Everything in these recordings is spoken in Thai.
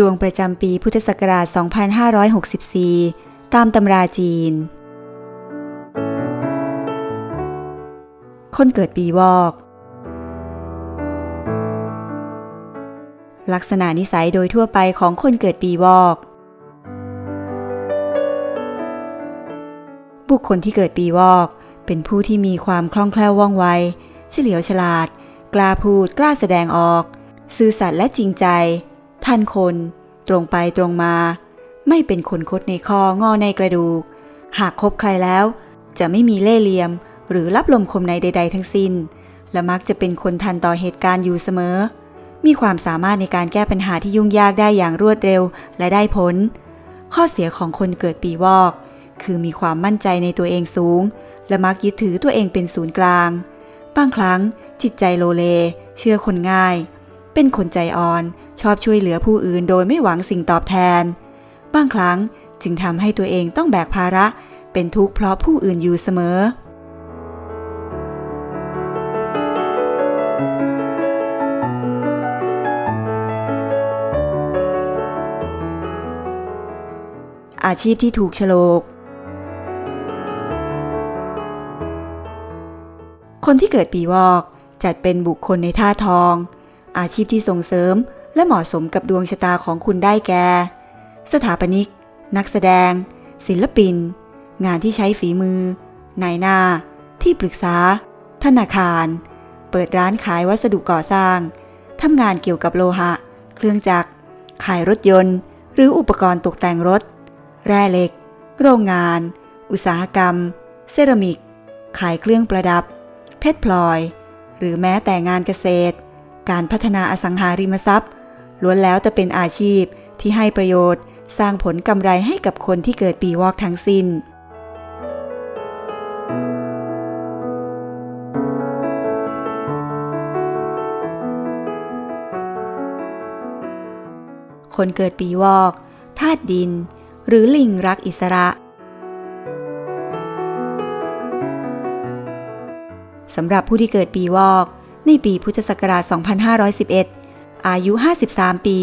ดวงประจำปีพุทธศักราช 2564 ตามตำราจีน คนเกิดปีวอก ลักษณะนิสัยโดยทั่วไปของคนเกิดปีวอก บุคคลที่เกิดปีวอก เป็นผู้ที่มีความคล่องแคล่วว่องไว เฉลียวฉลาด กล้าพูดกล้าแสดงออก ซื่อสัตย์และจริงใจทันคน ตรงไปตรงมา ไม่เป็นคนคดในคองอในกระดูก หากคบใครแล้ว จะไม่มีเล่ห์เหลี่ยม หรือรับลมคมในใด ๆ ทั้งสิ้น และมักจะเป็นคนทันต่อเหตุการณ์อยู่เสมอ มีความสามารถในการแก้ปัญหาที่ยุ่งยากได้อย่างรวดเร็วและได้ผล ข้อเสียของคนเกิดปีวอก คือมีความมั่นใจในตัวเองสูง และมักยึดถือตัวเองเป็นศูนย์กลาง บางครั้งจิตใจโลเล เชื่อคนง่าย เป็นคนใจอ่อน ชอบช่วยเหลือผู้อื่นโดยไม่หวังสิ่งตอบแทน บางครั้งจึงทำให้ตัวเองต้องแบกภาระ เป็นทุกข์เพราะผู้อื่นอยู่เสมอ อาชีพที่ถูกโฉลกคนที่เกิดปีวอกจัดเป็นบุคคลในท่าทอง อาชีพที่ส่งเสริม และเหมาะสมกับดวงชะตาของคุณได้แก่ สถาปนิก นักแสดง ศิลปิน งานที่ใช้ฝีมือนายหน้า ที่ปรึกษา ธนาคาร เปิดร้านขายวัสดุก่อสร้าง ทำงานเกี่ยวกับโลหะ เครื่องจักร ขายรถยนต์ หรืออุปกรณ์ตกแต่งรถ แร่เหล็ก โรงงาน อุตสาหกรรม เซรามิก ขายเครื่องประดับ เพชรพลอย หรือแม้แต่งานเกษตร การพัฒนาอสังหาริมทรัพย์ ล้วนแล้วจะเป็นอาชีพที่ให้ประโยชน์ สร้างผลกำไรให้กับคนที่เกิดปีวอกทั้งสิ้น คนเกิดปีวอกธาตุดิน หรือลิงรักอิสระสำหรับผู้ที่เกิดปีวอก ในปีพุทธศักราช 2511 อายุ 53 ปี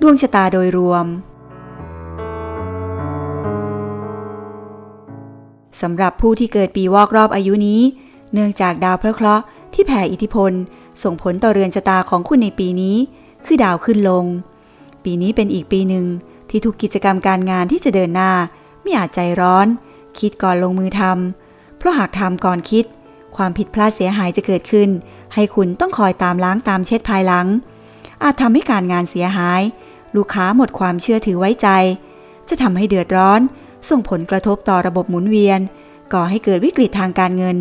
ดวงชะตาโดยรวม สำหรับผู้ที่เกิดปีวอกรอบอายุนี้ เนื่องจากดาวพระเคราะห์ที่แผ่อิทธิพล ส่งผลต่อเรือนชะตาของคุณในปีนี้ คือดาวขึ้นลง ปีนี้เป็นอีกปีหนึ่งที่ทุกกิจกรรมการงานที่จะเดินหน้า ไม่อาจใจร้อน คิดก่อนลงมือทำเพราะหากทำก่อนคิด ความผิดพลาดเสียหายจะเกิดขึ้น ให้คุณต้องคอยตามล้างตามเช็ดภายหลัง อาจทำให้การงานเสียหาย ลูกค้าหมดความเชื่อถือไว้ใจ จะทำให้เดือดร้อน ส่งผลกระทบต่อระบบหมุนเวียน ก่อให้เกิดวิกฤตทางการเงิน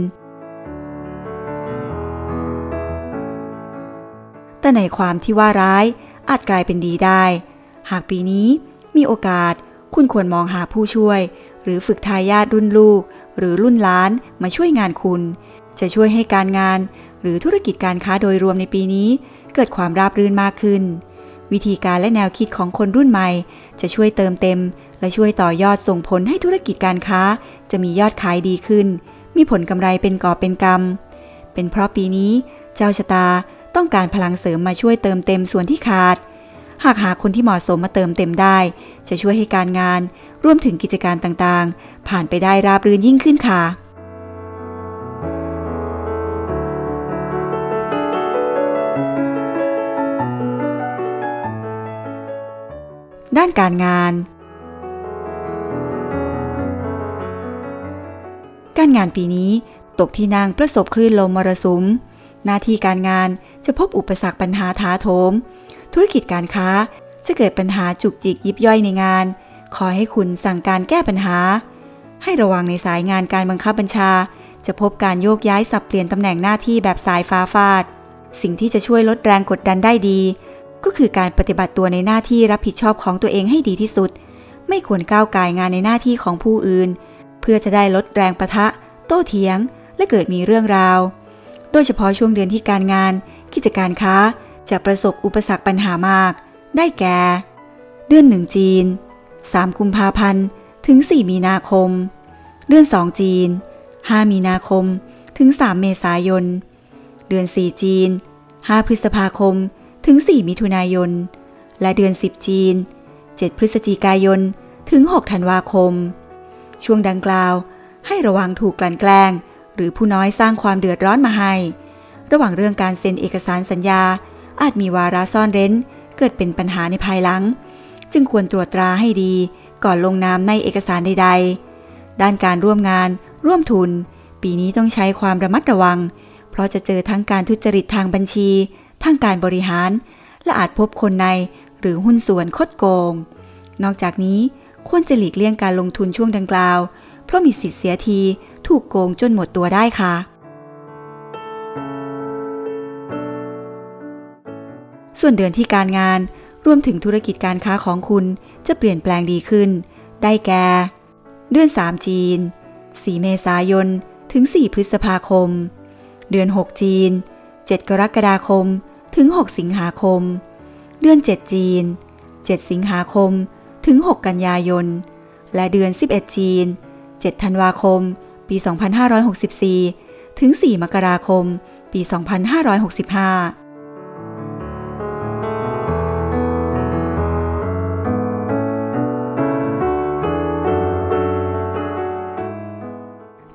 แต่ในความที่ว่าร้ายอาจกลายเป็นดีได้ หากปีนี้มีโอกาส คุณควรมองหาผู้ช่วย หรือฝึกทายาทรุ่นลูก หรือรุ่นล้านมาช่วยงานคุณ จะช่วยให้การงาน หรือธุรกิจการค้าโดยรวมในปีนี้ เกิดความราบรื่นมากขึ้น วิธีการและแนวคิดของคนรุ่นใหม่ จะช่วยเติมเต็ม และช่วยต่อยอดส่งผลให้ธุรกิจการค้า จะมียอดขายดีขึ้น มีผลกำไรเป็นกอบเป็นกำเป็นเพราะปีนี้ เจ้าชะตาต้องการพลังเสริมมาช่วยเติมเต็มส่วนที่ขาด หากหาคนที่เหมาะสมมาเติมเต็มได้ จะช่วยให้การงาน รวมถึงกิจการต่างๆ ผ่านไปได้ราบรื่นยิ่งขึ้นค่ะ ด้านการงาน การงานปีนี้ตกที่นางประสบคลื่นลมมรสุม หน้าที่การงานจะพบอุปสรรคปัญหาท้าโถม ธุรกิจการค้าจะเกิดปัญหาจุกจิกยิบย่อยในงาน ขอให้คุณสั่งการแก้ปัญหา ให้ระวังในสายงานการบังคับบัญชา จะพบการโยกย้ายสับเปลี่ยนตำแหน่งหน้าที่แบบสายฟ้าฟาด สิ่งที่จะช่วยลดแรงกดดันได้ดี ก็คือการปฏิบัติตัวในหน้าที่รับผิดชอบของตัวเองให้ดีที่สุด ไม่ควรก้าวไกายงานในหน้าที่ของผู้อื่น เพื่อจะได้ลดแรงประทะ โต้เถียง และเกิดมีเรื่องราว โดยเฉพาะช่วงเดือนที่การงาน กิจการค้าจะประสบอุปสรรคปัญหามาก ได้แก่ เดือนหนึ่งจีน 3 กุมภาพันธ์ถึง 4 มีนาคม เดือน 2 จีน 5 มีนาคม ถึง 3 เมษายน เดือน 4 จีน 5 พฤษภาคม ถึง 4 มิถุนายน และเดือน 10 จีน 7 พฤศจิกายน ถึง 6 ธันวาคม ช่วงดังกล่าว ให้ระวังถูกกลั่นแกล้ง หรือผู้น้อยสร้างความเดือดร้อนมาให้ ระหว่างเรื่องการเซ็นเอกสารสัญญา อาจมีวาระซ่อนเร้น เกิดเป็นปัญหาในภายหลัง จึงควรตรวจตราให้ดี ก่อนลงนามในเอกสารใด ๆ ด้านการร่วมงาน ร่วมทุน ปีนี้ต้องใช้ความระมัดระวัง เพราะจะเจอทั้งการทุจริตทางบัญชี ทางการบริหาร และอาจพบคนในหรือหุ้นส่วนคดโกง นอกจากนี้ควรจะหลีกเลี่ยงการลงทุนช่วงดังกล่าว เพราะมีสิทธิ์เสียทีถูกโกงจนหมดตัวได้ค่ะ ส่วนเดือนที่การงานรวมถึงธุรกิจการค้าของคุณจะเปลี่ยนแปลงดีขึ้น ได้แก่ เดือน 3 จีน 4 เมษายน ถึง 4 พฤษภาคม เดือน 6 จีน 7 กรกฎาคม ถึง 6 สิงหาคม เดือน 7 จีน 7 สิงหาคม ถึง 6 กันยายน และเดือน 11 จีน 7 ธันวาคม ปี 2564 ถึง 4 มกราคม ปี 2565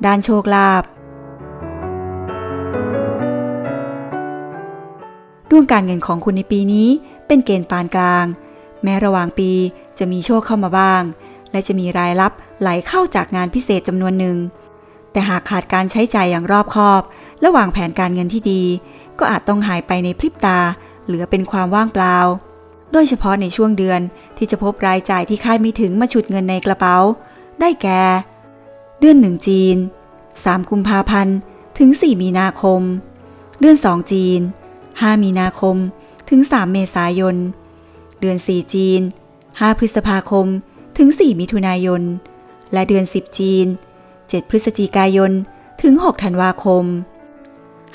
ด้านโชคลาภ วงการเงินของคุณในปีนี้เป็นเกณฑ์ปานกลาง แม้ระหว่างปีจะมีโชคเข้ามาบ้าง และจะมีรายรับไหลเข้าจากงานพิเศษจำนวนหนึ่ง แต่หากขาดการใช้จ่ายอย่างรอบคอบและวางแผนการเงินที่ดี ก็อาจต้องหายไปในพริบตา เหลือเป็นความว่างเปล่า โดยเฉพาะในช่วงเดือนที่จะพบรายจ่ายที่คาดไม่ถึงมาฉุดเงินในกระเป๋า ได้แก่ เดือนหนึ่งจีน 3 กุมภาพันธ์ ถึง 4 มีนาคม เดือน 2 จีน 5 มีนาคม ถึง 3 เมษายน เดือน 4 จีน 5 พฤษภาคม ถึง 4 มิถุนายน และเดือน 10 จีน 7 พฤศจิกายน ถึง 6 ธันวาคม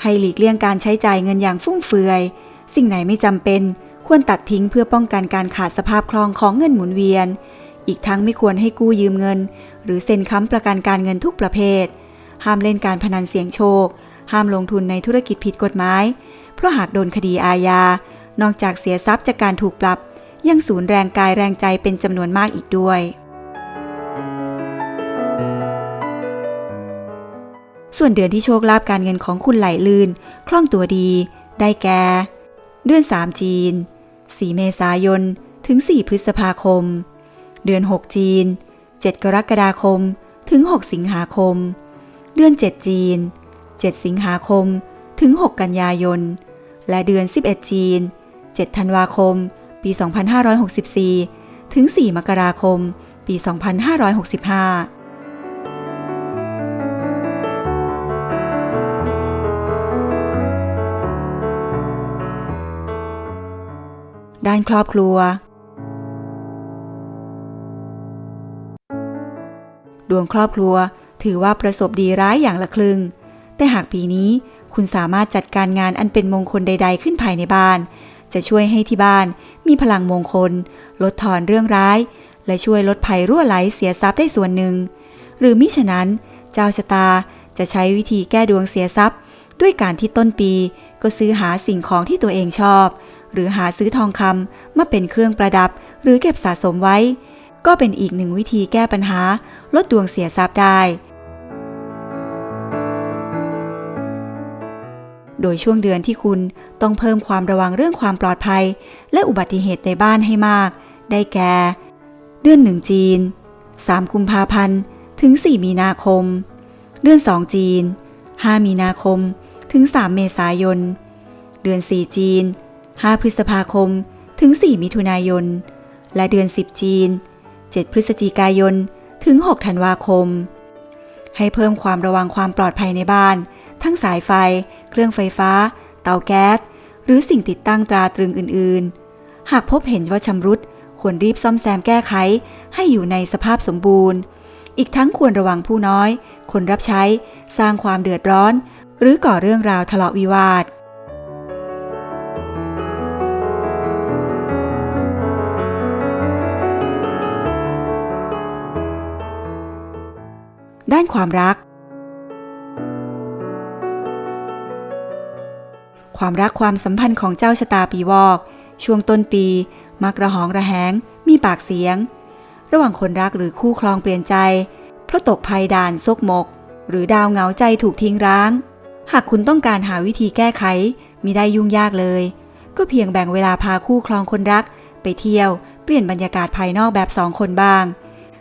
ให้หลีกเลี่ยงการใช้จ่ายเงินอย่างฟุ่มเฟือย สิ่งไหนไม่จำเป็นควรตัดทิ้งเพื่อป้องกันการขาดสภาพคล่องของเงินหมุนเวียน อีกทั้งไม่ควรให้กู้ยืมเงิน หรือเซ็นค้ำประกันการเงินทุกประเภท ห้ามเล่นการพนันเสี่ยงโชค ห้ามลงทุนในธุรกิจผิดกฎหมาย ราะหากโดนคดีอาญา นอกจากเสียทรัพย์จากการถูกปรับ ยังสูญแรงกายแรงใจเป็นจำนวนมากอีกด้วย ส่วนเดือนที่โชคลาภการเงินของคุณไหลลื่น คล่องตัวดี ได้แก่ เดือน 3 จีน 4 เมษายน ถึง 4 พฤษภาคม เดือน 6 จีน 7 กรกฎาคม ถึง 6 สิงหาคม เดือน 7 จีน 7 สิงหาคมถึง 6 กันยายน และเดือน 11 จีน 7 ธันวาคม ปี 2564 ถึง 4 มกราคม ปี 2565ด้านครอบครัว ดวงครอบครัวถือว่าประสบดีร้ายอย่างละครึ่ง แต่หากปีนี้ คุณสามารถจัดการงานอันเป็นมงคลใด ๆ ขึ้นภายในบ้าน จะช่วยให้ที่บ้านมีพลังมงคล ลดทอนเรื่องร้าย และช่วยลดภัยรั่วไหลเสียทรัพย์ได้ส่วนหนึ่ง หรือมิฉะนั้น เจ้าชะตาจะใช้วิธีแก้ดวงเสียทรัพย์ ด้วยการที่ต้นปีก็ซื้อหาสิ่งของที่ตัวเองชอบ หรือหาซื้อทองคำมาเป็นเครื่องประดับ หรือเก็บสะสมไว้ ก็เป็นอีกหนึ่งวิธีแก้ปัญหา ลดดวงเสียทรัพย์ได้ โดยช่วงเดือนที่คุณต้องเพิ่มความระวังเรื่องความปลอดภัย และอุบัติเหตุในบ้านให้มาก ได้แก่ เดือนหนึ่งจีน 3 กุมภาพันธ์ ถึง 4 มีนาคม เดือน 2 จีน 5 มีนาคม ถึง 3 เมษายน เดือน 4 จีน 5 พฤษภาคม ถึง 4 มิถุนายน และเดือน 10 จีน 7 พฤศจิกายน ถึง 6 ธันวาคม ให้เพิ่มความระวังความปลอดภัยในบ้าน ทั้งสายไฟ เครื่องไฟฟ้า เตาแก๊ส หรือสิ่งติดตั้งตราตรึงอื่น ๆ หากพบเห็นว่าชำรุด ควรรีบซ่อมแซมแก้ไข ให้อยู่ในสภาพสมบูรณ์ อีกทั้งควรระวังผู้น้อย คนรับใช้ สร้างความเดือดร้อน หรือก่อเรื่องราวทะเลาะวิวาทด้านความรัก ความรักความสัมพันธ์ของเจ้าชะตาปีวอก ช่วงต้นปี มักระหองระแหง มีปากเสียง ระหว่างคนรักหรือคู่ครองเปลี่ยนใจ เพราะตกภัยด่านซกมก หรือดาวเหงาใจถูกทิ้งร้าง หากคุณต้องการหาวิธีแก้ไขมิได้ยุ่งยากเลย ก็เพียงแบ่งเวลาพาคู่ครองคนรัก ไปเที่ยวเปลี่ยนบรรยากาศภายนอกแบบสองคนบ้าง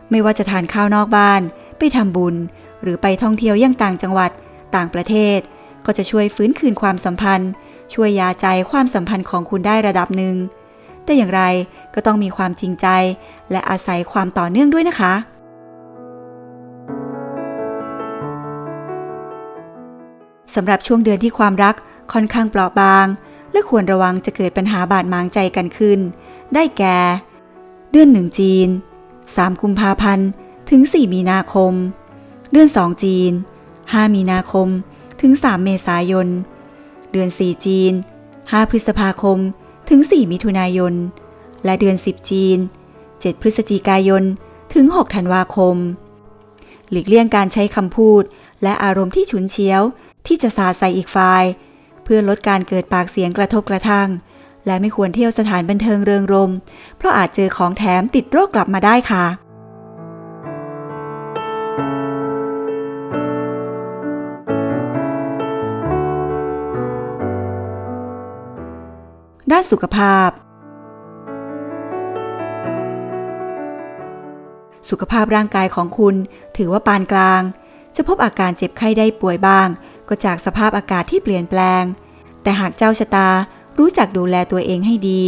ไม่ว่าจะทานข้าวนอกบ้าน ไปทำบุญ หรือไปท่องเที่ยวยังต่างจังหวัด ต่างประเทศ ก็จะช่วยฟื้นคืนความสัมพันธ์ ช่วยยาใจความสัมพันธ์ของคุณได้ระดับหนึ่ง แต่อย่างไรก็ต้องมีความจริงใจ และอาศัยความต่อเนื่องด้วยนะคะ สำหรับช่วงเดือนที่ความรักค่อนข้างเปราะบาง และควรระวังจะเกิดปัญหาบาดหมางใจกันขึ้น ได้แก่ เดือนหนึ่งจีน 3 กุมภาพันธ์ ถึง 4 มีนาคม เดือน 2 จีน 5 มีนาคม ถึง 3 เมษายน เดือน 4 จีน 5 พฤษภาคม ถึง 4 มิถุนายน และเดือน 10 จีน 7 พฤศจิกายน ถึง 6 ธันวาคม หลีกเลี่ยงการใช้คำพูด และอารมณ์ที่ฉุนเฉียว ที่จะสาดใส่อีกฝ่าย เพื่อลดการเกิดปากเสียงกระทบกระทั่ง และไม่ควรเที่ยวสถานบันเทิงเริงรม เพราะอาจเจอของแถมติดโรคกลับมาได้ค่ะานสุขภาพ สุขภาพร่างกายของคุณถือว่าปานกลาง จะพบอาการเจ็บไข้ได้ป่วยบ้าง ก็จากสภาพอากาศที่เปลี่ยนแปลง แต่หากเจ้าชะตารู้จักดูแลตัวเองให้ดี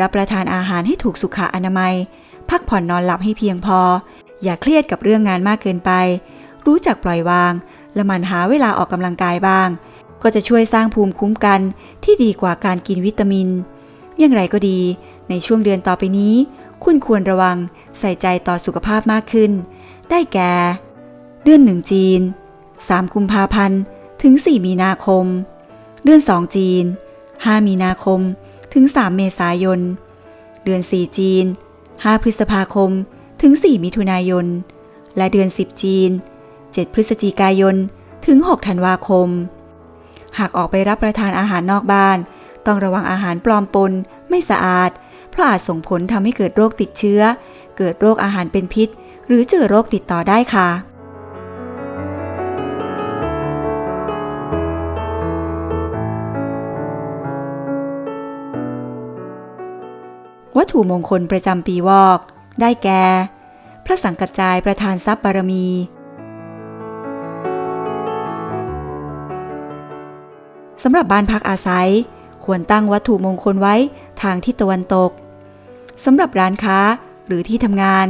รับประทานอาหารให้ถูกสุขอนามัย พักผ่อนนอนหลับให้เพียงพอ อย่าเครียดกับเรื่องงานมากเกินไป รู้จักปล่อยวาง และหมันหาเวลาออกกำลังกายบ้าง ก็จะช่วยสร้างภูมิคุ้มกันที่ดีกว่าการกินวิตามิน อย่างไรก็ดี ในช่วงเดือนต่อไปนี้ คุณควรระวังใส่ใจต่อสุขภาพมากขึ้น ได้แก่ เดือนหนึ่งจีน 3 กุมภาพันธ์ถึง 4 มีนาคม เดือน 2 จีน 5 มีนาคมถึง 3 เมษายน เดือน 4 จีน 5 พฤษภาคมถึง 4 มิถุนายน และเดือน 10 จีน 7 พฤศจิกายน ถึง 6 ธันวาคม หากออกไปรับประทานอาหารนอกบ้าน ต้องระวังอาหารปลอมปน ไม่สะอาด เพราะอาจส่งผลทำให้เกิดโรคติดเชื้อ เกิดโรคอาหารเป็นพิษ หรือเจอโรคติดต่อได้ค่ะวัตถุมงคลประจำปีวอก ได้แก่ พระสังกัจจายประธานทรัพย์บารมี สำหรับบ้านพักอาศัย ควรตั้งวัตถุมงคลไว้ทางทิศตะวันตกสำหรับร้านค้าหรือที่ทำงาน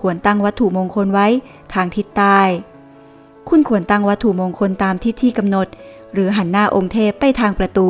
ควรตั้งวัตถุมงคลไว้ทางทิศใต้ คุณควรตั้งวัตถุมงคลตามทิศที่กำหนด หรือหันหน้าองค์เทพไปทางประตู